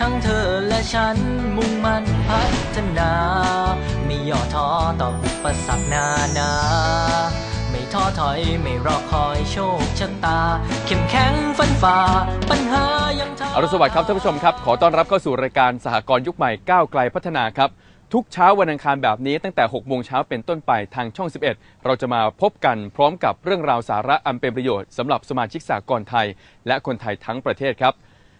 ทั้งเธอและฉันมุ่งมั่นพัฒนา ไม่ย่อท้อต่ออุปสรรคนานา ไม่ท้อถอยไม่รอคอยโชคชะตา เข้มแข็งฟันฝ่าปัญหายังท้าอรุณสวัสดิ์ครับท่านผู้ชมครับ ขอต้อนรับเข้าสู่รายการสหกรณ์ยุคใหม่ก้าวไกลพัฒนาครับทุกเช้าวันอังคารแบบนี้ตั้งแต่6โมงเช้าเป็นต้นไปทางช่อง 11 เราจะมาพบกันพร้อมกับเรื่องราวสาระอันเป็นประโยชน์สำหรับสมาชิกสากลไทย และคนไทยทั้งประเทศครับ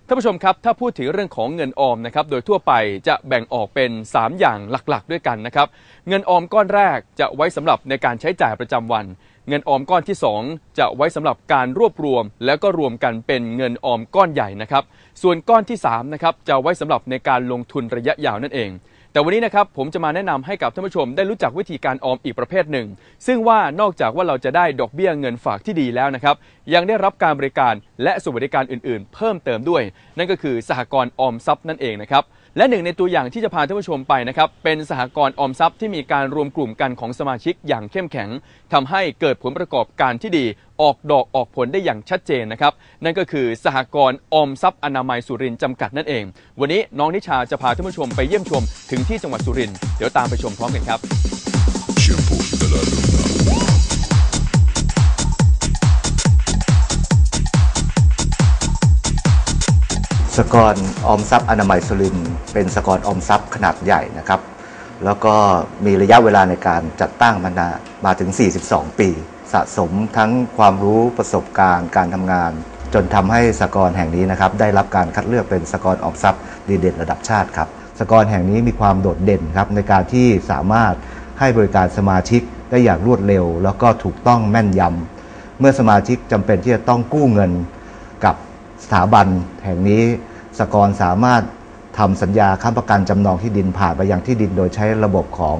ท่านผู้ชมครับถ้าพูดถึงเรื่องของเงินออมนะครับโดยทั่วไปจะแบ่งออกเป็น 3 อย่างหลักๆ ด้วยกันนะครับเงินออมก้อนแรกจะไว้สำหรับในการใช้จ่ายประจำวัน เงินออมก้อนที่ 2 จะไว้สำหรับการรวบรวม แล้วก็รวมกันเป็นเงินออมก้อนใหญ่นะครับ ส่วนก้อนที่3นะครับจะไว้สำหรับในการลงทุนระยะยาวนั่นเอง แต่วันนี้นะครับผมจะมาแนะนำให้กับท่านผู้ชม ได้รู้จักวิธีการออมอีกประเภทหนึ่ง ซึ่งว่านอกจากว่าเราจะได้ดอกเบี้ยเงินฝากที่ดีแล้วนะครับยังได้รับการบริการและสวัสดิการอื่น ๆ เพิ่มเติมด้วย นั่นก็คือสหกรณ์ออมทรัพย์นั่นเองนะครับ และหนึ่งในตัวอย่างที่จะพาท่านผู้ชมไปนะครับเป็นสหกรณ์ออมทรัพย์ที่มีการรวมกลุ่มกันของสมาชิกอย่างเข้มแข็งทำให้เกิดผลประกอบการที่ดีออกดอกออกผลได้อย่างชัดเจนนะครับ นั่นก็คือสหกรณ์ออมทรัพย์อนามัยสุรินจำกัดนั่นเอง วันนี้น้องนิชาจะพาท่านผู้ชมไปเยี่ยมชมถึงที่จังหวัดสุรินเดี๋ยวตามไปชมพร้อมกันครับ สกรณ์ออมทรัพย์อนามัยสุรินเป็นสกรณ์ออมทรัพย์ขนาดใหญ่นะครับ แล้วก็มีระยะเวลาในการจัดตั้งมานามาถึง 42 ปี สะสมทั้งความรู้ประสบการณ์การทำงาน จนทำให้สกรณ์แห่งนี้นะครับ ได้รับการคัดเลือกเป็นสกรณ์ออมทรัพย์ดีเด่นระดับชาติครับสกรณ์แห่งนี้มีความโดดเด่นครับในการที่สามารถให้บริการสมาชิกได้อย่างรวดเร็ว แล้วก็ถูกต้องแม่นยำเมื่อสมาชิกจำเป็นที่จะต้องกู้เงิน สถาบันแห่งนี้สกรสามารถทำสัญญาค้ำประกันจำนองที่ดินผ่านไปยังที่ดินโดยใช้ระบบของ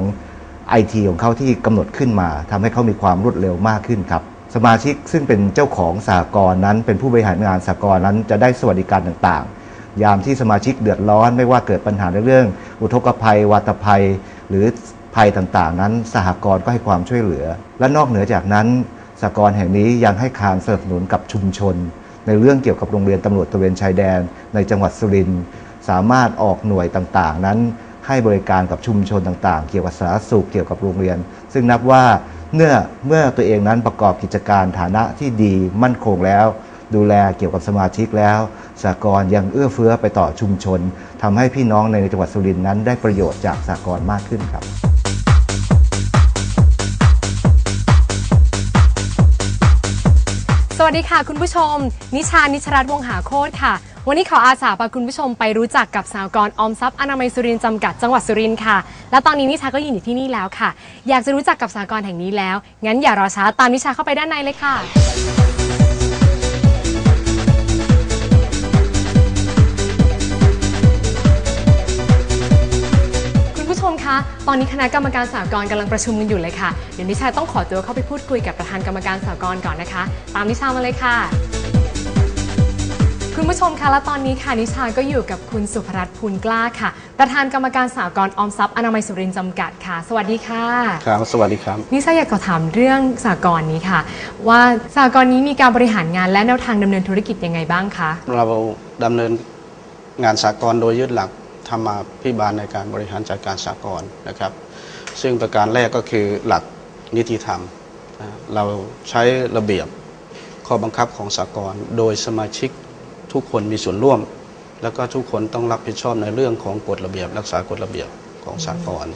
ไอทีของเขาที่กำหนดขึ้นมาทำให้เขามีความรวดเร็วมากขึ้นครับ สมาชิกซึ่งเป็นเจ้าของสหกรนั้น เป็นผู้บริหารงานสหกรนั้นจะได้สวัสดิการต่างๆ ยามที่สมาชิกเดือดร้อนไม่ว่าเกิดปัญหาในเรื่อง อุทกภัย วัตภัย หรือภัยต่างๆ นั้น สหกรณ์ก็ให้ความช่วยเหลือ และนอกเหนือจากนั้นสหกรแห่งนี้ยังให้การสนับสนุนกับชุมชน ในเรื่องเกี่ยวกับโรงเรียนตำรวจตระเวนชายแดน ในจังหวัดสุรินทร์สามารถออกหน่วยต่างๆ นั้น ให้บริการกับชุมชนต่างๆ เกี่ยวกับสาธารณสุขเกี่ยวกับโรงเรียน ซึ่งนับว่าเมื่อเมื่อตัวเองนั้นประกอบกิจการฐานะที่ดีมั่นคงแล้ว ดูแลเกี่ยวกับสมาชิกแล้วสหกรณ์ยังเอื้อเฟื้อไปต่อชุมชนทำให้พี่น้องในจังหวัดสุรินทร์นั้นได้ประโยชน์จากสหกรณ์มากขึ้นครับ สวัสดีค่ะคุณผู้ชม นิชานิชรัตน์วงศหาโคตรค่ะ วันนี้ขออาสาพาคุณผู้ชมไปรู้จักกับสาวกรออมทรัพย์อนามัยสุรินจำกัดจังหวัดสุรินทร์ค่ะ และตอนนี้นิชาก็ยืนอยู่ที่นี่แล้วค่ะ อยากจะรู้จักกับสาวกรแห่งนี้แล้ว งั้นอย่ารอช้าตามนิชาเข้าไปด้านในเลยค่ะ คุณผู้ชมคะ ตอนนี้คณะกรรมการสหกรณ์กำลังประชุมกันอยู่เลยค่ะ เดี๋ยวนิชาต้องขอตัวเข้าไปพูดคุยกับประธานกรรมการสหกรณ์ก่อนนะคะ ตามนิชามาเลยค่ะ คุณผู้ชมคะ และตอนนี้ค่ะนิชาก็อยู่กับคุณสุภรัตน์ภูลกล้าค่ะ ประธานกรรมการสหกรณ์ออมทรัพย์อนามัยสุรินทร์จำกัดค่ะ สวัสดีค่ะ ครับ สวัสดีครับ นิชาอยากขอถามเรื่องสหกรณ์นี้ค่ะ ว่าสหกรณ์นี้มีการบริหารงานและแนวทางดำเนินธุรกิจยังไงบ้างคะ เราดำเนินงานสากลโดยยึดหลัก ธรรมาพิบาลในการบริหารจัดการสากลนะครับ ซึ่งประการแรกก็คือหลักนิติธรรม เราใช้ระเบียบข้อบังคับของสากลโดยสมาชิกทุกคนมีส่วนร่วม แล้วก็ทุกคนต้องรับผิดชอบในเรื่องของกฎระเบียบ รักษากฎระเบียบของสากล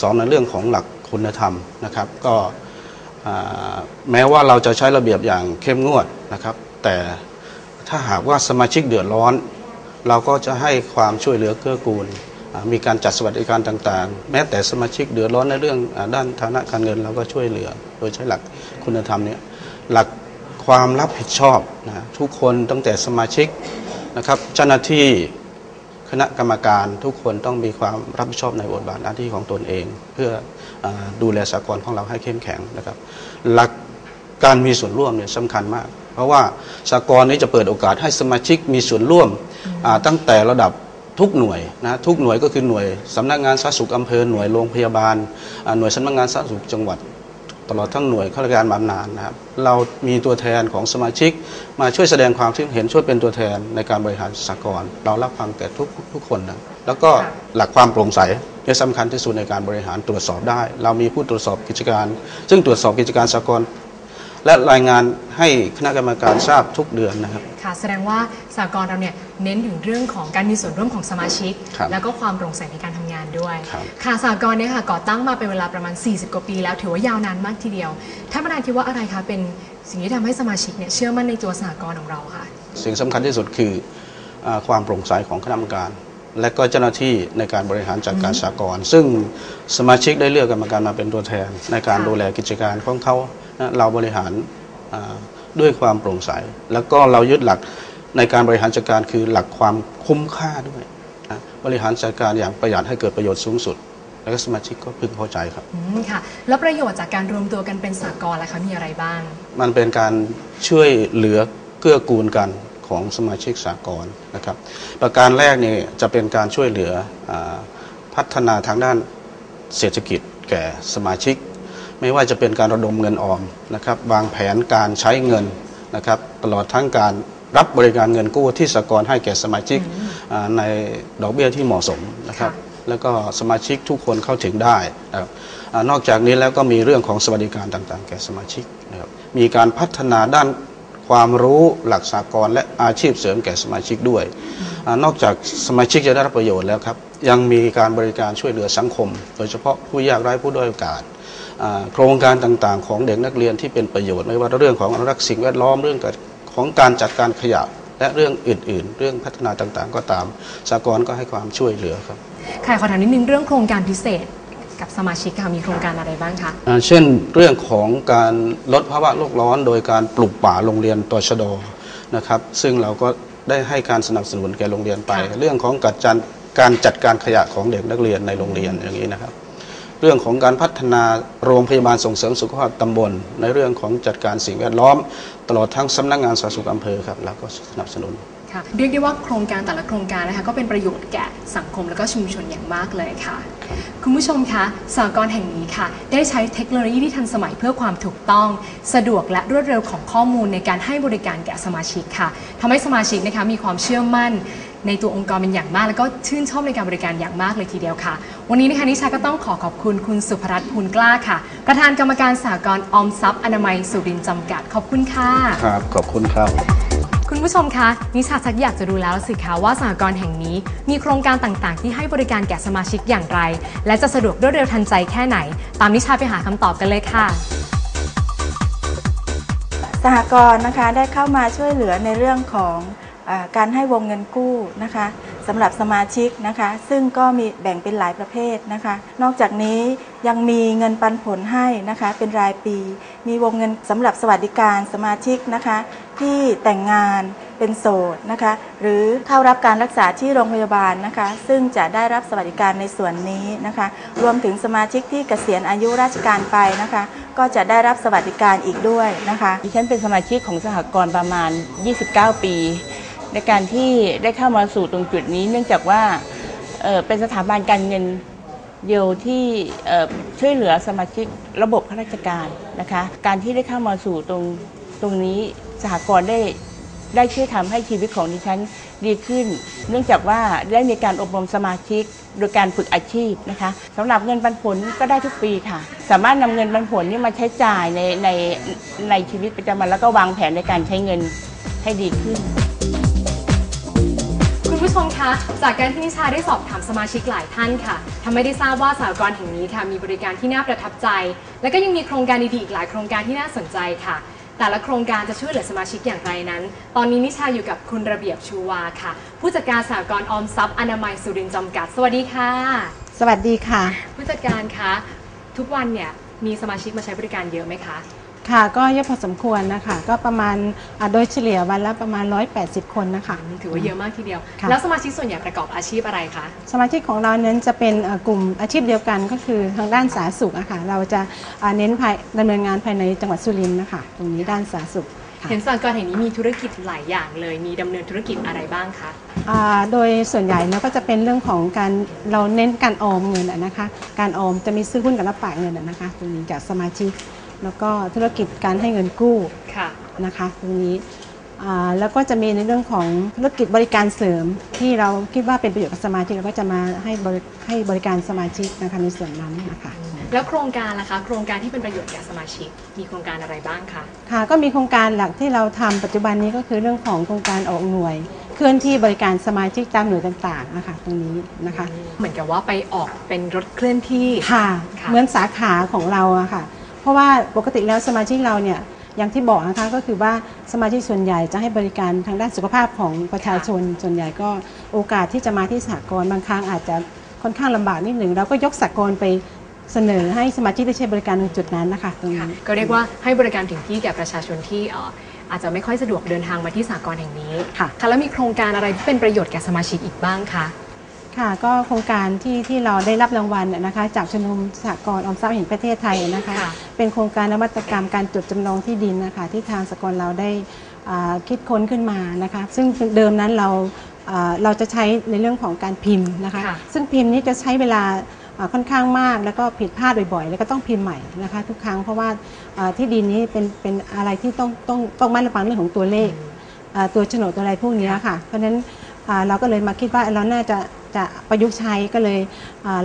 สองในเรื่องของหลักคุณธรรมนะครับ ก็แม้ว่าเราจะใช้ระเบียบอย่างเข้มงวดนะครับ แต่ถ้าหากว่าสมาชิกเดือดร้อน เราก็จะให้ความช่วยเหลือเกื้อกูล มีการจัดสวัสดิการต่างๆ แม้แต่สมาชิกเดือดร้อนในเรื่องอด้านฐานะการเงินเราก็ช่วยเหลือ โดยใช้หลักคุณธรรมเนี่ยหลักความรับผิดชอบนะทุกคนตั้งแต่สมาชิกนะครับเจ้าหน้าที่คณะกรรมการทุกคนต้องมีความรับผิดชอบในบทบาทหน้าที่ของตนเอง เพื่ออดูแลสากลของเราให้เข้มแข็งนะครับ หลักการมีส่วนร่วมเนี่ยสำคัญมาก ราะว่าสากลนี้จะเปิดโอกาสให้สมาชิกมีส่วนร่วมอ่าตั้งแต่ระดับทุกหน่วยนะทุกหน่วยก็คือหน่วยสำนักงานสาธารณสุขอำเภอหน่วยโรงพยาบาลอ่าหน่วยสำนักงานสาธารณสุขจังหวัด ตลอดทั้งหน่วยข้าราชการบำนาญนะครับเรามีตัวแทนของสมาชิก มาช่วยแสดงความคิดเห็นช่วยเป็นตัวแทนในการบริหารสากลเรารับฟังแก่ทุกทุกคนนะแล้วก็หลักความโปร่งใสเนี่ยสำคัญที่สุดในการบริหารตรวจสอบได้ เรามีผู้ตรวจสอบกิจการ ซึ่งตรวจสอบกิจการสากล และรายงานให้คณะกรรมการทราบทุกเดือนนะครับ ค่ะ แสดงว่าสากลเราเนี่ยเน้นถึงเรื่องของการมีส่วนร่วมของสมาชิก ครับแล้วก็ความโปร่งใสในการทำงานด้วย ครับ ค่ะสากลเนี่ยค่ะก่อตั้งมาเป็นเวลาประมาณ 40 กว่าปีแล้วถือว่ายาวนานมากทีเดียวท่านประธานคิดว่าอะไรคะเป็นสิ่งที่ทำให้สมาชิกเนี่ยเชื่อมั่นในตัวสากลของเราค่ะ สิ่งสำคัญที่สุดคืออาความโปร่งใสของคณะกรรมการ และก็เจ้าหน้าที่ในการบริหารจัดการสากลซึ่งสมาชิกได้เลือกกรรมการมาเป็นตัวแทน ในการค่ะดูแลกิจการของเขานะเราบริหารอ่าด้วยความโปร่งใส แล้วก็เรายึดหลักในการบริหารจัดการคือหลักความคุ้มค่าด้วยนะบริหารจัดการอย่างประหยัดให้เกิดประโยชน์สูงสุด แล้วก็สมาชิกก็พึงพอใจครับอืมค่ะ แล้วประโยชน์จากการรวมตัวกันเป็นสากลล่ะคะมีอะไรบ้าง มันเป็นการช่วยเหลือเกื้อกูลกัน ของสมาชิกสากลนะครับ ประการแรกเนี่ยจะเป็นการช่วยเหลืออาพัฒนาทางด้านเศรษฐกิจแก่สมาชิก ไม่ว่าจะเป็นการระดมเงินออมนะครับวางแผนการใช้เงินนะครับตลอดทั้งการรับบริการเงินกู้ที่สากลให้แก่สมาชิกอ่าในดอกเบี้ยที่เหมาะสมนะครับค่ะแล้วก็สมาชิกทุกคนเข้าถึงได้นะครับอานอกจากนี้แล้วก็มีเรื่องของสวัสดิการต่างๆ แก่สมาชิกนะครับมีการพัฒนาด้าน ความรู้หลักสากลและอาชีพเสริมแก่สมาชิกด้วยอนอกจากสมาชิกจะได้รับประโยชน์แล้วครับ ยังมีการบริการช่วยเหลือสังคม โดยเฉพาะผู้ยากไร้ผู้ด้อยโอกาสโครงการต่างๆ ของเด็กนักเรียนที่เป็นประโยชน์ไม่ว่าเรื่องของอนุรักษ์สิ่งแวดล้อมเรื่องของการจัดการขยะและเรื่องอื่น ๆ เรื่องพัฒนาต่างๆ ก็ตามสากลก็ให้ความช่วยเหลือครับค่ะขอถามนิดนึงเรื่องโครงการพิเศษ กับสมาชิกค่ะมีโครงการอะไรบ้างคะอ่าเช่นเรื่องของการลดภาวะโลกร้อน โดยการปลูกป่าโรงเรียนตชดนะครับซึ่งเราก็ได้ให้การสนับสนุนแก่โรงเรียนไปค่ะเรื่องของการจัดการจัดการขยะของเด็กนักเรียนในโรงเรียนอย่างนี้นะครับ เรื่องของการพัฒนาโรงพยาบาลส่งเสริมสุขภาพตำบล ในเรื่องของจัดการสิ่งแวดล้อม ตลอดทั้งสำนักงานสาธารณสุขอำเภอครับเราก็สนับสนุน ค่ะเรียกได้ว่าโครงการแต่ละโครงการนะคะก็เป็นประโยชน์แก่สังคมและก็ชุมชนอย่างมากเลยค่ะ คุณผู้ชมคะสหกรณ์แห่งนี้ค่ะ ได้ใช้เทคโนโลยีที่ทันสมัยเพื่อความถูกต้อง สะดวกและรวดเร็วของข้อมูลในการให้บริการแก่สมาชิกค่ะทำให้สมาชิกนะคะมีความเชื่อมั่นในตัวองค์กรเป็นอย่างมาก แล้วก็ชื่นชอบในการบริการอย่างมากเลยทีเดียวค่ะ วันนี้นะคะนิชาก็ต้องขอขอบคุณคุณสุภรัตน์ภูลกล้าค่ะ ประธานกรรมการสหกรณ์ออมทรัพย์อนามัยสุรินทร์จำกัดขอบคุณค่ะครับขอบคุณครับ คุณผู้ชมคะนิชาชักอยากจะรู้แล้วสิคะว่าสหกรณ์แห่งนี้ มีโครงการต่างๆ ที่ให้บริการแก่สมาชิกอย่างไร และจะสะดวกรวดเร็วทันใจแค่ไหน ตามนิชาไปหาคำตอบกันเลยค่ะ สหกรณ์นะคะได้เข้ามาช่วยเหลือในเรื่องของอการให้วงเงินกู้นะคะสำหรับสมาชิกนะคะ ซึ่งก็มีแบ่งเป็นหลายประเภทนะคะ นอกจากนี้ยังมีเงินปันผลให้นะคะ เป็นรายปี มีวงเงินสำหรับสวัสดิการสมาชิกนะคะ ที่แต่งงานเป็นโสดนะคะ หรือเข้ารับการรักษาที่โรงพยาบาลนะคะ ซึ่งจะได้รับสวัสดิการในส่วนนี้นะคะ รวมถึงสมาชิกที่เกษียณอายุราชการไปนะคะ ก็จะได้รับสวัสดิการอีกด้วยนะคะดิฉันเป็นสมาชิกของสหกรณ์ประมาณ 29 ปี ในการที่ได้เข้ามาสู่ตรงจุดนี้ เนื่องจากว่าเเป็นสถาบันการเงินเดียวที่ช่วยเหลือสมาชิกระบบข้าราชการนะคะ การที่ได้เข้ามาสู่ตรงตรงนี้ สหกรณ์ได้ได้ช่วยทำให้ชีวิตของดิฉันดีขึ้น เนื่องจากว่าได้มีการอบรมสมาชิกโดยการฝึกอาชีพนะคะสำหรับเงินปันผลก็ได้ทุกปีค่ะ สามารถนำเงินปันผลนี่มาใช้จ่ายในในในชีวิตประจำวันแล้วก็วางแผนในการใช้เงินให้ดีขึ้น คุณผู้ชมคะ จากการที่นิชาได้สอบถามสมาชิกหลายท่านค่ะทำให้ได้ทราบว่าสหกรณ์แห่งนี้ค่ะมีบริการที่น่าประทับใจ และก็ยังมีโครงการดีๆอีกหลายโครงการที่น่าสนใจค่ะ แต่ละโครงการจะช่วยเหลือสมาชิกอย่างไรนั้น ตอนนี้นิชาอยู่กับคุณระเบียบชูวาค่ะ ผู้จัดการสหกรณ์ออมทรัพย์อนามัยสุรินทร์จำกัด สวัสดีค่ะ สวัสดีค่ะ ผู้จัดการคะทุกวันเนี่ยมีสมาชิกมาใช้บริการเยอะไหมคะ ค่ะก็เยอะพอสมควรนะคะ ก็ประมาณอ่าโดยเฉลี่ยวันละประมาณ 180 คนนะคะ ถือว่าเยอะมากทีเดียว ค่ะ แล้วสมาชิกส่วนใหญ่ประกอบอาชีพอะไรคะ สมาชิกของเรานั้นจะเป็นเอ่อกลุ่มอาชีพเดียวกันก็คือทางด้านสาธารณสุขอะค่ะเราจะอ่าเน้นภายดำเนินงานภายในจังหวัดสุรินทร์นะคะตรงนี้ด้านสาธารณสุขค่ะเห็นสหกรณ์แห่งนี้มีธุรกิจหลายอย่างเลย มีดำเนินธุรกิจอะไรบ้างคะ อ่าโดยส่วนใหญ่แล้วก็จะเป็นเรื่องของการเราเน้นการออมเงินอะนะคะ การออมจะมีซื้อหุ้นกับรับฝากเงินอะนะคะตรงนี้จากสมาชิก แล้วก็ธุรกิจการให้เงินกู้ค่ะนะคะตรงนี้อ่าแล้วก็จะมีในเรื่องของธุรกิจบริการเสริมที่เราคิดว่าเป็นประโยชน์กับสมาชิกเราก็จะมาให้บริให้บริการสมาชิกนะคะในส่วนนั้นนะคะแล้วโครงการล่ะคะ โครงการที่เป็นประโยชน์แก่สมาชิก มีโครงการอะไรบ้างคะค่ะก็มีโครงการหลักที่เราทำปัจจุบันนี้ก็คือเรื่องของโครงการออกหน่วย เคลื่อนที่บริการสมาชิกตามหน่วยต่างๆนะคะตรงนี้นะคะ เหมือนกับว่าไปออกเป็นรถเคลื่อนที่ค่ะค่ะเหมือนสาขาของเราอะค่ะ เพราะว่าปกติแล้วสมาชิกเราเนี่ยอย่างที่บอกนะคะก็คือว่าสมาชิกส่วนใหญ่จะให้บริการทางด้านสุขภาพของประชาชน ส่วนใหญ่ก็โอกาสที่จะมาที่สหกรณ์บางครั้งอาจจะค่อนข้างลำบากนิดหนึ่งเราก็ยกสหกรณ์ไปเสนอให้สมาชิกได้ใช้บริการตรงจุดนั้นนะคะตรงค่ะนี้ ก็เรียกว่าให้บริการถึงที่แก่ประชาชนที่เอ่ออาจจะไม่ค่อยสะดวกเดินทางมาที่สากลแห่งนี้ค่ะ แล้วมีโครงการอะไรที่เป็นประโยชน์แก่สมาชิกอีกบ้างคะ ค่ะก็โครงการที่ที่เราได้รับรางวัลน่ะนะคะจากชมรมสหกรณ์ออมทรัพย์แห่งประเทศไทยนะคะค่ะ เป็นโครงการนวัตกรรมการจดจำนองที่ดินนะคะที่ทางสหกรณ์เราได้อ่าคิดค้นขึ้นมานะคะซึ่งเดิมนั้นเราอ่าเราจะใช้ในเรื่องของการพิมพ์นะคะค่ะ ซึ่งพิมพ์นี้จะใช้เวลาอ่าค่อนข้างมาก แล้วก็ผิดพลาดบ่อยๆ แล้วก็ต้องพิมพ์ใหม่นะคะทุกครั้งเพราะว่าอ่าที่ดินนี้เป็นเป็นอะไรที่ต้องต้องต้องมั่นระวังเรื่องของตัวเลขอ่าตัวโฉนดตัวอะไรพวกนี้ค่ะ เพราะฉะนั้นอ่าเราก็เลยมาคิดว่าเราน่าจะ จะประยุกต์ใช้ก็เลย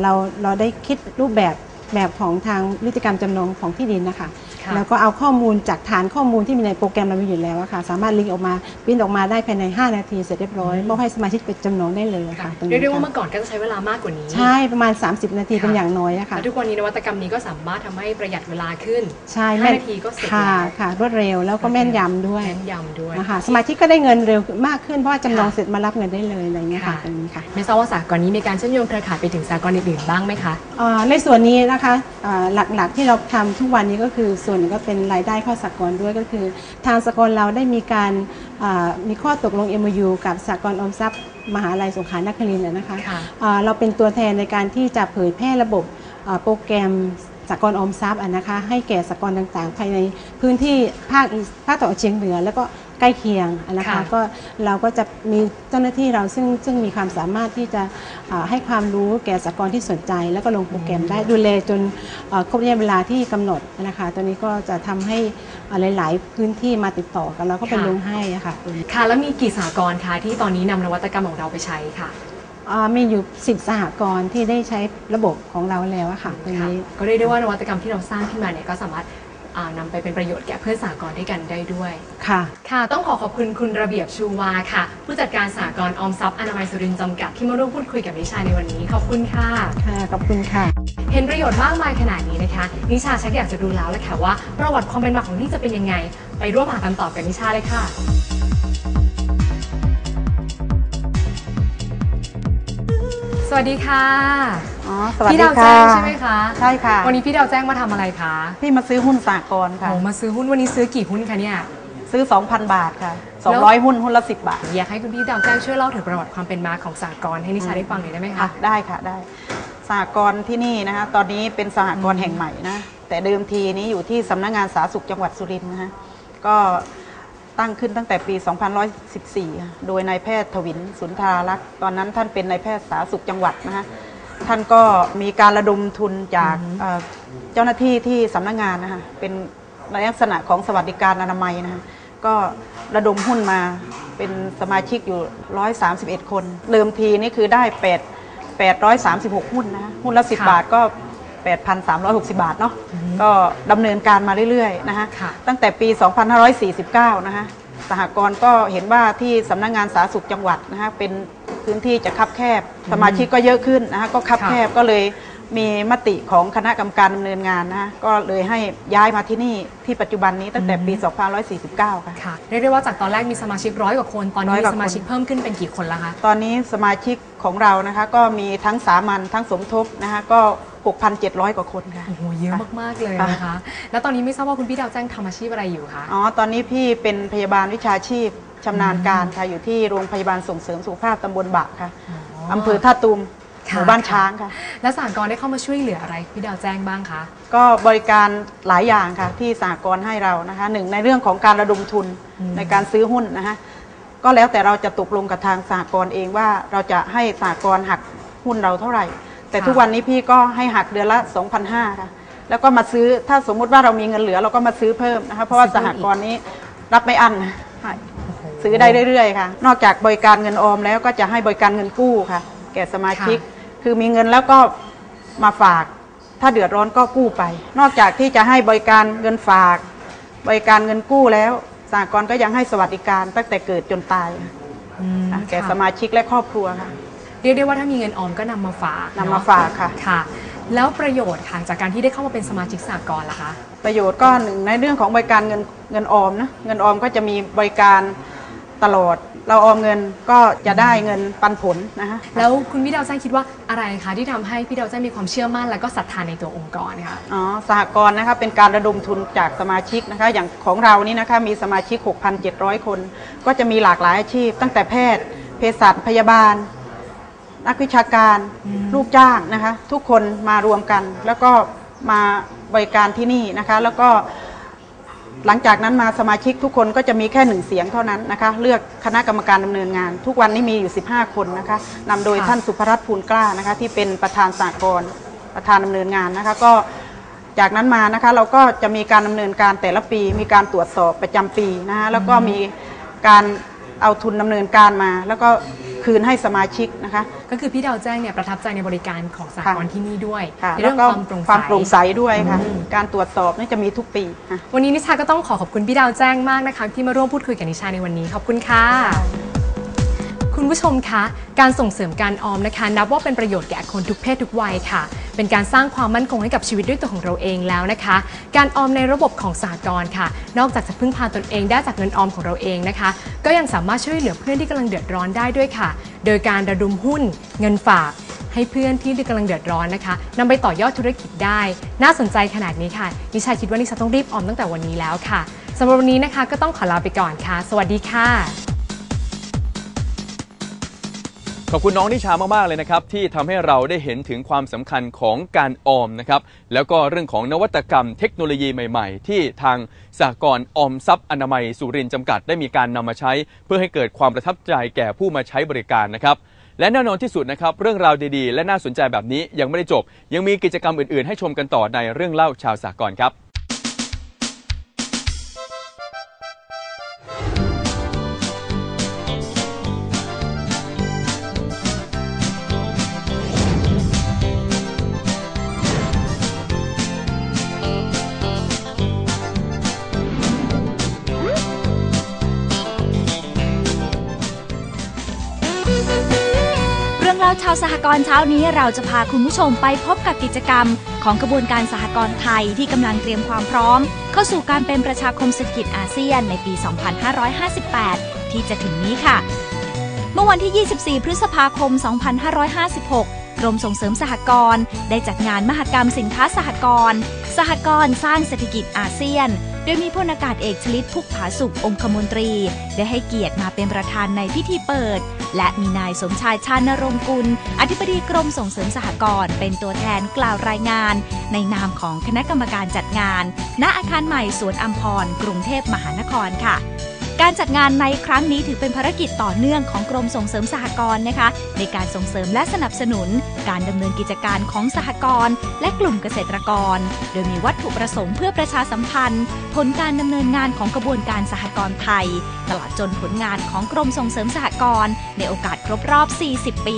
เราเราได้คิดรูปแบบแบบของทางนิติกรรมจำนองของที่ดินนะคะ แล้วก็เอาข้อมูลจากฐานข้อมูลที่มีในโปรแกรมเรามีอยู่แล้วอะค่ะ สามารถลิงก์ออกมาปริ้นออกมาได้ภายใน 5 นาทีเสร็จเรียบร้อยมอบให้สมาชิกไปจำนองได้เลยอะค่ะตรงเรียกนี้ได้ว่าค่ะเมื่อก่อนก็จะใช้เวลามากกว่านี้ ใช่ประมาณ 30 นาทีเป็นอย่างน้อยอะค่ะแล้วทุกวันนี้นวัตกรรมนี้ก็สามารถทำให้ประหยัดเวลาขึ้น ใช่ห้าแม่นนาทีก็เสร็จค่ะแล้วค่ะ รวดเร็วแล้วก็แม่นยำด้วยแม่นยำด้วยนะคะสมาชิกก็ได้เงินเร็วมากขึ้นเพราะว่าจำนองค่ะเสร็จมารับเงินได้เลยอะไรอย่างเงี้ยค่ะค่ะตรงนี้ค่ะไม่ทราบว่าสากลนี้มีการเชื่อมโยงเครือข่ายไปถึงสากลอื่นๆบ้างไหมคะเอ่อในส่วนนี้นะคะเอ่อหลักๆที่เราทำทุกวันนี้ก็คือส่วนหนึ่งก็เป็นรายได้เข้าสากลด้วยก็คือ ทางสากลเราได้มีการเอ่อมีข้อตกลง MOU กับสากลออมทรัพย์ มหาลัยสงขลานครินทร์นะคะค่ะเอ่อเราเป็นตัวแทนในการที่จะเผยแพร่ระบบเอ่อโปรแกรมสากลออมทรัพย์อะนะคะให้แก่สากลต่างๆ ภายในพื้นที่ภาคอีสภาคตะวันออกเฉียงเหนือ แล้วก็ ใกล้เคียงอะนะคะค่ะ ก็เราก็จะมีเจ้าหน้าที่เราซึ่งซึ่งมีความสามารถที่จะเอ่อให้ความรู้แก่สากลที่สนใจ แล้วก็ลงโปรแกรมได้ดูแลจนเอ่อครบระยะเวลาที่กำหนดนะคะตัวนี้ก็จะทำให้เอ่อหลาย ๆ พื้นที่มาติดต่อกันแล้วก็เป็นค่ะลงให้อะค่ะตัวนี้ค่ะ แล้วมีกี่สากลคะที่ตอนนี้นำนวัตกรรมของเราไปใช้ค่ะอ่ามีอยู่ 10 สหกรณ์ที่ได้ใช้ระบบของเราแล้วอะค่ะตรงค่ะนี้ก็เรียกได้ว่านวัตกรรมที่เราสร้างขึ้นมาเนี่ยก็สามารถอ่า นำไปเป็นประโยชน์แก่เพื่อนสากลด้วยกันได้ด้วย ค่ะ ค่ะ ต้องขอขอบคุณคุณระเบียบชูวาค่ะ ผู้จัดการสากลออมทรัพย์อนามัยสุรินทร์จำกัดที่มาร่วมพูดคุยกับนิชาในวันนี้ ขอบคุณค่ะ ค่ะ ขอบคุณค่ะ เห็นประโยชน์มากมายขนาดนี้นะคะ นิชาชักอยากจะรู้แล้วแหละค่ะว่า ประวัติความเป็นมาของที่จะเป็นยังไง ไปร่วมหาคำตอบกับนิชาเลยค่ะสวัสดีค่ะ อ๋อสวัสพี่ดีดาวค่ะแจ้งใช่ไหมคะใช่ค่ะวันนี้พี่ดาวแจ้งมาทำอะไรคะพี่มาซื้อหุ้นสากลค่ะโอ้มาซื้อหุ้นวันนี้ซื้อกี่หุ้นคะเนี่ย ซื้อ 2,000 บาทค่ะแล้ว200 หุ้นหุ้นละ 10 บาทอยากให้คุณพี่ดาวแจ้งช่วยเล่าถึงประวัติความเป็นมาของสากลให้นิชาได้ฟังหน่อยได้ไหมค่ะคะได้ค่ะได้สหกรณ์ที่นี่นะคะตอนนี้เป็นสหกรณ์แห่งใหม่นะแต่เดิมทีนี้อยู่ที่สำนักงานสาธารณสุขจังหวัดสุรินทร์นะคะก็ตั้งขึ้นตั้งแต่ปี2114ค่ะโดยนายแพทย์ถวินสุนทรารักษ์ตอนนั้นท่านเป็นนายแพทย์สาธารณสุขจังหวัดนะคะ ท่านก็มีการระดมทุนจากเอ่อเจ้าหน้าที่ที่สำนักงานนะคะเป็นในลักษณะของสวัสดิการอนามัยนะคะก็ระดมหุ้นมาเป็นสมาชิกอยู่ 131 คนเดิมทีนี่คือได้ 8 836 หุ้นนะคะหุ้นละ 10 ค่ะบาทก็ 8,360 บาทเนาะก็ดำเนินการมาเรื่อยๆนะคะค่ะ ตั้งแต่ปี 2549 นะคะ สหกรณ์ก็เห็นว่าที่สำนักงานสาธารณสุขจังหวัดนะคะเป็นพื้นที่จะคับแคบ สมาชิกก็เยอะขึ้นนะคะก็คับค่ะแคบก็เลย มีมติของคณะกรรมการดำเนินงานนะคะก็เลยให้ย้ายมาที่นี่ที่ปัจจุบันนี้ตั้งแต่ปี 2549 ค่ะ ค่ะเรียกได้ว่าจากตอนแรกมีสมาชิกร้อยกว่าคน ตอนนี้ร้อยมีกว่าสมาชิกคน เพิ่มขึ้นเป็นกี่คนแล้วคะ ตอนนี้สมาชิกของเรานะคะ ก็มีทั้งสามัญทั้งสมทบนะคะก็ 6,700 กว่าคนค่ะ โอ้โห เยอะมาก ๆ เลยนะคะ แล้วตอนนี้ไม่ทราบว่าคุณพี่ดาวแจ้งทำอาชีพอะไรอยู่คะ อ๋อ ตอนนี้พี่เป็นพยาบาลวิชาชีพชำนาญการค่ะอยู่ที่โรงพยาบาลส่งเสริมสุขภาพตำบลบะค่ะอำเภอท่าตูม หค่ะ มู่บ้านช้างค่ะ แล้วสหกรณ์ได้เข้ามาช่วยเหลืออะไรพี่ดาวแจ้งบ้างคะก็บริการหลายอย่างค่ะที่สหกรณ์ให้เรานะคะหนึ่งในเรื่องของการระดมทุนอืมในการซื้อหุ้นนะคะก็แล้วแต่เราจะตกลงกับทางสหกรณ์เองว่าเราจะให้สหกรณ์หักหุ้นเราเท่าไหร่ แต่ทุกวันนี้พี่ก็ให้หักเดือนละ 2,500ค่ะแล้วก็มาซื้อถ้าสมมุติว่าเรามีเงินเหลือเราก็มาซื้อเพิ่มนะคะเพราะว่าสหกรณ์นี้รับไม่อั้นให้ซื้อได้เรื่อยๆ ค่ะ นอกจากบริการเงินออมแล้วก็จะให้บริการเงินกู้ค่ะ แก่สมาชิก คือมีเงินแล้วก็มาฝาก ถ้าเดือดร้อนก็กู้ไป นอกจากที่จะให้บริการเงินฝาก บริการเงินกู้แล้วสหกรณ์ก็ยังให้สวัสดิการตั้งแต่เกิดจนตายอืมค่ะแก่ค่ะสมาชิกและครอบครัวค่ะ เรียกได้ว่าถ้ามีเงินออมก็นำมาฝากนำมาฝากค่ะ ค่ะ แล้วประโยชน์ค่ะจากการที่ได้เข้ามาเป็นสมาชิกสหกรณ์ล่ะคะ ประโยชน์ก็หนึ่งในเรื่องของบริการเงินเงินออมนะเงินออมก็จะมีบริการ ตลอด เราออมเงินก็จะได้เงินปันผลนะคะแล้วคุณพี่ดาวแจ้งคิดว่าอะไรคะที่ทำให้พี่ดาวแจ้งมีความเชื่อมั่น และก็ศรัทธาในตัวองค์กรคะอ๋อสหกรณ์นะคะเป็นการระดมทุนจากสมาชิกนะคะ อย่างของเรานี่นะคะมีสมาชิก 6,700 คน ก็จะมีหลากหลายอาชีพ ตั้งแต่แพทย์เภสัชพยาบาล นักวิชาการลูกจ้างนะคะ ทุกคนมารวมกัน แล้วก็มาบริการที่นี่นะคะ แล้วก็ หลังจากนั้นมาสมาชิกทุกคนก็จะมีแค่หนึ่งเสียงเท่านั้นนะคะ เลือกคณะกรรมการดำเนินงาน ทุกวันนี้มีอยู่ 15 คนนะคะนำโดยค่ะ ท่านสุภรัตน์ภูลกล้านะคะ ที่เป็นประธานสากลประธานดำเนินงานนะคะ ก็จากนั้นมานะคะ เราก็จะมีการดำเนินการแต่ละปี มีการตรวจสอบประจำปีนะคะแล้วก็มีการเอาทุนดำเนินการมา แล้วก็ คืนให้สมาชิกนะคะ ก็คือพี่ดาวแจ้งเนี่ยประทับใจในบริการของสหกรณ์ที่นี่ด้วยค่ะในแล้เรื่วองก็ความโปร่งใส ความโปร่งใสด้วยค่ะ อืม การตรวจสอบนี่จะมีทุกปีค่ะ วันนี้นิชาก็ต้องขอขอบคุณพี่ดาวแจ้งมากนะคะที่มาร่วมพูดคุยกับนิชาในวันนี้ขอบคุณค่ะ คุณผู้ชมคะการส่งเสริมการออมนะคะ นับว่าเป็นประโยชน์แก่คนทุกเพศทุกวัยค่ะ เป็นการสร้างความมั่นคงให้กับชีวิตด้วยตัวของเราเองแล้วนะคะ การออมในระบบของสหกรณ์ค่ะ นอกจากจะพึ่งพาตนเองได้จากเงินออมของเราเองนะคะ ก็ยังสามารถช่วยเหลือเพื่อนที่กำลังเดือดร้อนได้ด้วยค่ะ โดยการระดมหุ้น เงินฝากให้เพื่อนที่กำลังเดือดร้อนนะคะนำไปต่อยอดธุรกิจได้ น่าสนใจขนาดนี้ค่ะ นิชาคิดว่านิชาต้องรีบออมตั้งแต่วันนี้แล้วค่ะสำหรับวันนี้นะคะก็ต้องขอลาไปก่อนค่ะ สวัสดีค่ะ ขอบคุณน้องนิชามากๆเลยนะครับที่ทำให้เราได้เห็นถึงความสำคัญของการออมนะครับแล้วก็เรื่องของนวัตกรรมเทคโนโลยีใหม่ ๆ ที่ทางสหกรณ์ออมทรัพย์อนามัยสุรินจำกัด ได้มีการนำมาใช้ เพื่อให้เกิดความประทับใจแก่ผู้มาใช้บริการนะครับและแน่นอนที่สุดนะครับเรื่องราวดีๆ และน่าสนใจแบบนี้ยังไม่ได้จบ ยังมีกิจกรรมอื่นๆ ให้ชมกันต่อในเรื่องเล่าชาวสหกรณ์ครับ สหกรณ์เช้านี้เราจะพาคุณผู้ชมไปพบกับกิจกรรม ของกระบวนการสหกรณ์ไทยที่กำลังเตรียมความพร้อม เข้าสู่การเป็นประชาคมเศรษฐกิจอาเซียนในปี 2558 ที่จะถึงนี้ค่ะ เมื่อวันที่ 24 พฤษภาคม 2556กรมส่งเสริมสหกรณ์ได้จัดงานมหกรรมสินค้าสหกรณ์สหกรณ์สร้างเศรษฐกิจอาเซียน โดยมีพลอากาศเอกชลิตพุกผาสุของคมนตรี ได้ให้เกียรติมาเป็นประธานในพิธีเปิด และมีนายสมชายชานรงค์กุล อธิบดีกรมส่งเสริมสหกรณ์เป็นตัวแทนกล่าวรายงาน ในนามของคณะกรรมการจัดงาน ณอาคารใหม่สวนอัมพรกรุงเทพมหานครค่ะ การจัดงานในครั้งนี้ถือเป็นภารกิจต่อเนื่องของกรมส่งเสริมสหกรณ์นะคะ ในการส่งเสริมและสนับสนุน การดำเนินกิจการของสหกรณ์และกลุ่มเกษตรกร โดยมีวัตถุประสงค์เพื่อประชาสัมพันธ์ ผลการดำเนินงานของกระบวนการสหกรณ์ไทย ตลอดจนผลงานของกรมส่งเสริมสหกรณ์ในโอกาสครบรอบ 40 ปี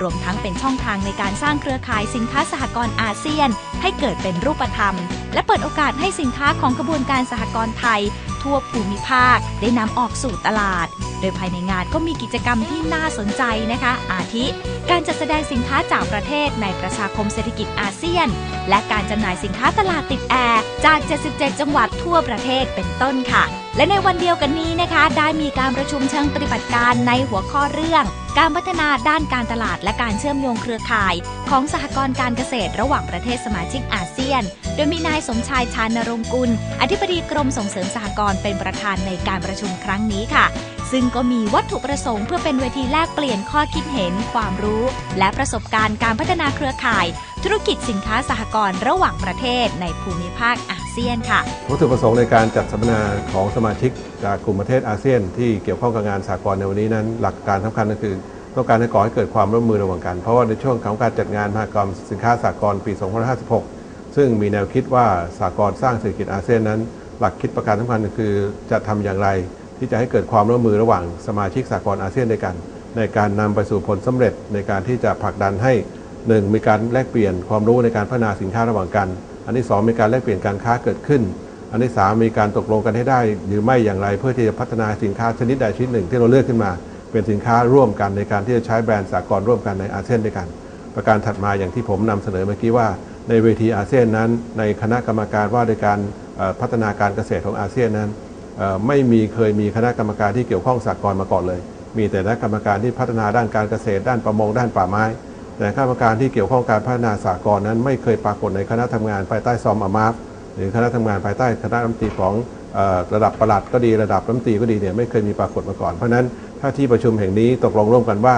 รวมทั้งเป็นช่องทางในการสร้างเครือข่ายสินค้าสหกรณ์อาเซียน ให้เกิดเป็นรูปธรรม และเปิดโอกาสให้สินค้าของกระบวนการสหกรณ์ไทยทั่วภูมิภาค ได้นำออกสู่ตลาด โดยภายในงานก็มีกิจกรรมที่น่าสนใจนะคะ อาทิ การจัดแสดงสินค้าจากประเทศในประชาคมเศรษฐกิจอาเซียน และการจำหน่ายสินค้าตลาดติดแอร์จาก 77 จังหวัดทั่วประเทศเป็นต้นค่ะ และในวันเดียวกันนี้นะคะ ได้มีการประชุมเชิงปฏิบัติการในหัวข้อเรื่อง การพัฒนาด้านการตลาดและการเชื่อมโยงเครือข่าย ของสหกรณ์การเกษตรระหว่างประเทศสมาชิกอาเซียน โดยมีนายสมชายชานรงค์กุล อธิบดีกรมส่งเสริมสหกรณ์เป็นประธานในการประชุมครั้งนี้ค่ะ ซึ่งก็มีวัตถุประสงค์เพื่อเป็นเวทีแลกเปลี่ยนข้อคิดเห็น ความรู้ และประสบการณ์การพัฒนาเครือข่าย ธุรกิจสินค้าสหกรณ์ระหว่างประเทศในภูมิภาคอาเซียนค่ะ วัตถุประสงค์ในการจัดสัมมนาของสมาชิกจากกลุ่มประเทศอาเซียน ที่เกี่ยวข้องกับงานสากลในวันนี้นั้น หลักการสำคัญก็คือต้องการให้ก่อให้เกิดความร่วมมือระหว่างกัน เพราะว่าในช่วงของการจัดงานมหกรรมสินค้าสากลปี 2556 ซึ่งมีแนวคิดว่าสากลสร้างเศรษฐกิจอาเซียนนั้น หลักคิดประการสำคัญก็คือจะทำอย่างไร ที่จะให้เกิดความร่วมมือระหว่างสมาชิกสากลอาเซียนด้วยกัน ในการนำไปสู่ผลสำเร็จในการที่จะผลักดันให้ หนึ่งมีการแลกเปลี่ยนความรู้ในการพัฒนาสินค้าระหว่างกัน อันที่สองมีการแลกเปลี่ยนการค้าเกิดขึ้น อันที่สามมีการตกลงกันให้ได้ หรือไม่อย่างไรเพื่อที่จะพัฒนาสินค้าชนิดใดชนิดหนึ่ง ที่เราเลือกขึ้นมา เป็นสินค้าร่วมกันในการที่จะใช้แบรนด์สากลร่วมกันในอาเซียนด้วยกัน ประการถัดมาอย่างที่ผมนำเสนอเมื่อกี้ว่าในเวทีอาเซียนนั้น ในคณะกรรมการว่าด้วยการพัฒนาการเกษตรของอาเซียนนั้นไม่มีเคยมีคณะกรรมการที่เกี่ยวข้องสากลมาก่อนเลย มีแต่คณะกรรมการที่พัฒนาด้านการเกษตร ด้านประมงด้านป่าไม้ แต่คณะกรรมการที่เกี่ยวข้องการพัฒนาสากลนั้น ไม่เคยปรากฏในคณะทำงานภายใต้ซอมอามาฟหรือคณะทำงานภายใต้คณะรัฐมนตรีของอระดับประหลัดก็ดีระดับรัฐมนตรีก็ดีเนี่ยไม่เคยมีปรากฏมาก่อนเพราะฉะนั้นถ้าที่ประชุมแห่งนี้ตกลงร่วมกันว่า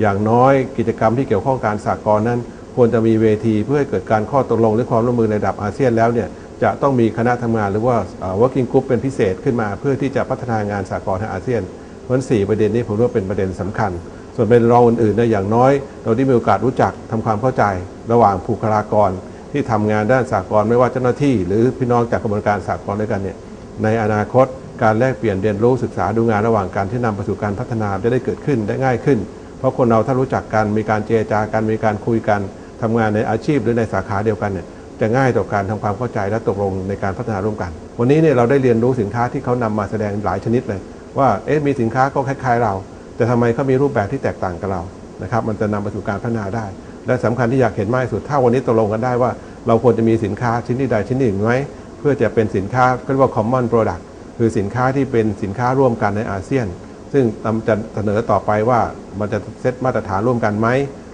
อย่างน้อยกิจกรรมที่เกี่ยวข้องการสากลนั้น ควรจะมีเวทีเพื่อให้เกิดการข้อตกลงหรือความร่วมมือในระดับอาเซียนแล้วเนี่ยจะต้องมีคณะทำงานหรือว่า working group เป็นพิเศษขึ้นมา เพื่อที่จะพัฒนางานสากลในอาเซียนเพราะฉะนั้นสี่ประเด็นนี้ผมว่าเป็นประเด็นสำคัญ ส่วนเป็นรองอื่นๆเนี่ยอย่างน้อย เราได้มีโอกาสรู้จักทำความเข้าใจระหว่างบุคลากร ที่ทำงานด้านสากลไม่ว่าเจ้าหน้าที่ หรือพี่น้องจากกระบวนการสากลด้วยกันเนี่ยในอนาคตการแลกเปลี่ยนเรียนรู้ศึกษาดูงานระหว่างกันที่นำไปสู่การพัฒนาจะได้เกิดขึ้นได้ง่ายขึ้น เพราะคนเราถ้ารู้จักกันมีการเจรจากันมีการคุยกันทำงานในอาชีพหรือในสาขาเดียวกันเนี่ยจะง่ายต่อการทำความเข้าใจและตกลงในการพัฒนาร่วมกัน วันนี้เนี่ยเราได้เรียนรู้สินค้าที่เขานำมาแสดงหลายชนิดเลย ว่าเอ๊ะมีสินค้าก็คล้ายๆเรา แต่ทำไมเขามีรูปแบบที่แตกต่างกับเรานะครับมันจะนำไปสู่การพัฒนาได้ และสำคัญที่อยากเห็นมากที่สุดถ้าวันนี้ตกลงกันได้ว่า เราควรจะมีสินค้าชิ้นใดชิ้นหนึ่งไหมเพื่อจะเป็นสินค้าเรียกว่า common product คือสินค้าที่เป็นสินค้าร่วมกันในอาเซียน ซึ่งจะเสนอต่อไปว่ามันจะเซตมาตรฐานร่วมกันไหม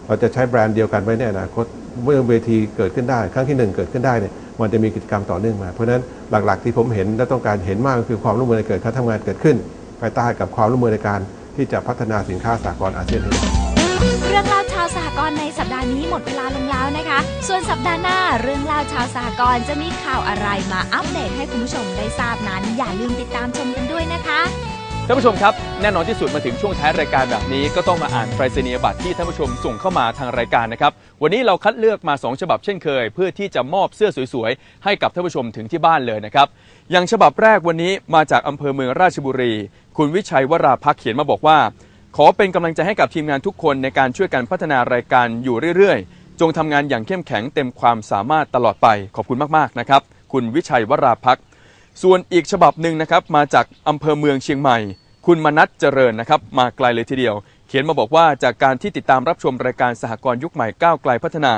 เราจะใช้แบรนด์เดียวกันไว้ในอนาคตเมื่อเวทีเกิดขึ้นได้ ครั้งที่หนึ่งเกิดขึ้นได้เนี่ยมันจะมีกิจกรรมต่อเนื่องมา เพราะฉะนั้นหลักๆที่ผมเห็นและต้องการเห็นมากก็คือความร่วมมือในเกิดการทำงานเกิดขึ้นภายใต้กับความร่วมมือในการ ที่จะพัฒนาสินค้าสากลอาเซียนให้ได้เรื่องเล่าชาวสหกรณ์ในสัปดาห์นี้หมดเวลาลงแล้วนะคะ ส่วนสัปดาห์หน้าเรื่องเล่าชาวสหกรณ์จะมีข่าวอะไรมาอัปเดตให้คุณผู้ชมได้ทราบนั้น อย่าลืมติดตามชมกันด้วยนะคะท่านผู้ชมครับแน่นอนที่สุดมาถึงช่วงท้ายรายการแบบนี้ ก็ต้องมาอ่านไปรษณียบัตรที่ท่านผู้ชมส่งเข้ามาทางรายการนะครับวันนี้เราคัดเลือกมา 2 ฉบับเช่นเคย เพื่อที่จะมอบเสื้อสวยๆให้กับท่านผู้ชมถึงที่บ้านเลยนะครับอย่างฉบับแรกวันนี้มาจากอำเภอเมืองราชบุรี คุณวิชัยวราพักเขียนมาบอกว่า ขอเป็นกำลังใจให้กับทีมงานทุกคนในการช่วยกันพัฒนารายการอยู่เรื่อยๆ จงทำงานอย่างเข้มแข็งเต็มความสามารถตลอดไปขอบคุณมากๆนะครับ คุณวิชัยวราพักส่วนอีกฉบับหนึ่งนะครับมาจากอำเภอเมืองเชียงใหม่ คุณมนัทเจริญนะครับ มาไกลเลยทีเดียว เขียนมาบอกว่าจากการที่ติดตามรับชมรายการสหกรณ์ยุคใหม่ก้าวไกลพัฒนา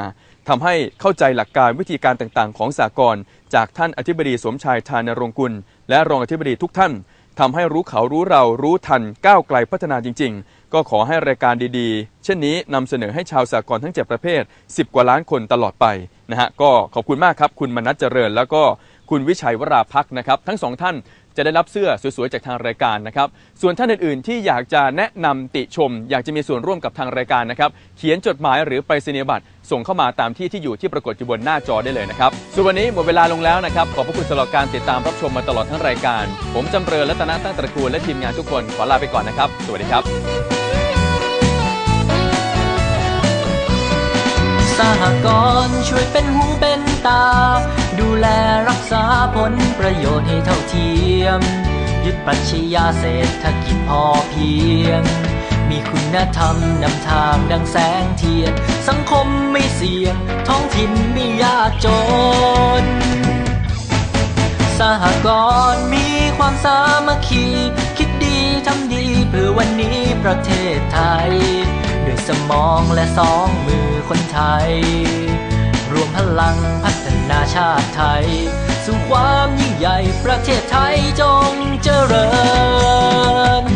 ทำให้เข้าใจหลักการวิธีการต่างๆ ของสหกรณ์จากท่านอธิบดีสมชายทานรงกุล และรองอธิบดีทุกท่าน ทำให้รู้เขารู้เรารู้ทันก้าวไกลพัฒนาจริง ๆ ก็ขอให้รายการดีๆ เช่นนี้นำเสนอให้ชาวสากลทั้ง 7 ประเภท 10 กว่าล้านคนตลอดไปนะฮะก็ขอบคุณมากครับ คุณมนัทเจริญ แล้วก็คุณวิชัยวราพักนะครับ ทั้งสองท่าน จะได้รับเสื้อสวยๆจากทางรายการนะครับ ส่วนท่านอื่นๆ ที่อยากจะแนะนำติชม อยากจะมีส่วนร่วมกับทางรายการนะครับเขียนจดหมายหรือไปรษณียบัตรส่งเข้ามาตามที่ที่อยู่ที่ปรากฏอยู่บนหน้าจอได้เลยนะครับส่วนวันนี้หมดเวลาลงแล้วนะครับขอบพระคุณสำหรับการติดตามรับชมมาตลอดทั้งรายการ ผมจำเริญรัตนตั้งตระกูลและทีมงานทุกคนขอลาไปก่อนนะครับ สวัสดีครับ สหกรณ์ช่วยเป็นหูเป็นตา ดูแลรักษาผลประโยชน์ให้เท่าเทียม ยึดปรัชญาเศรษฐกิจพอเพียง มีคุณธรรมนำทางดังแสงเทียน สังคมไม่เสี่ยง ท้องถิ่นไม่ยากจน สหกรณ์มีความสามัคคี คิดดีทำดีเพื่อวันนี้ประเทศไทยด้วย สมองและสองมือคนไทย รวมพลังพัฒนาชาติไทย สู่ความยิ่งใหญ่ประเทศไทยจงเจริญ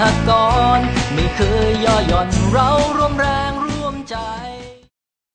หกรณ์ไม่เคยย่อหย่อนเราร่วมแรง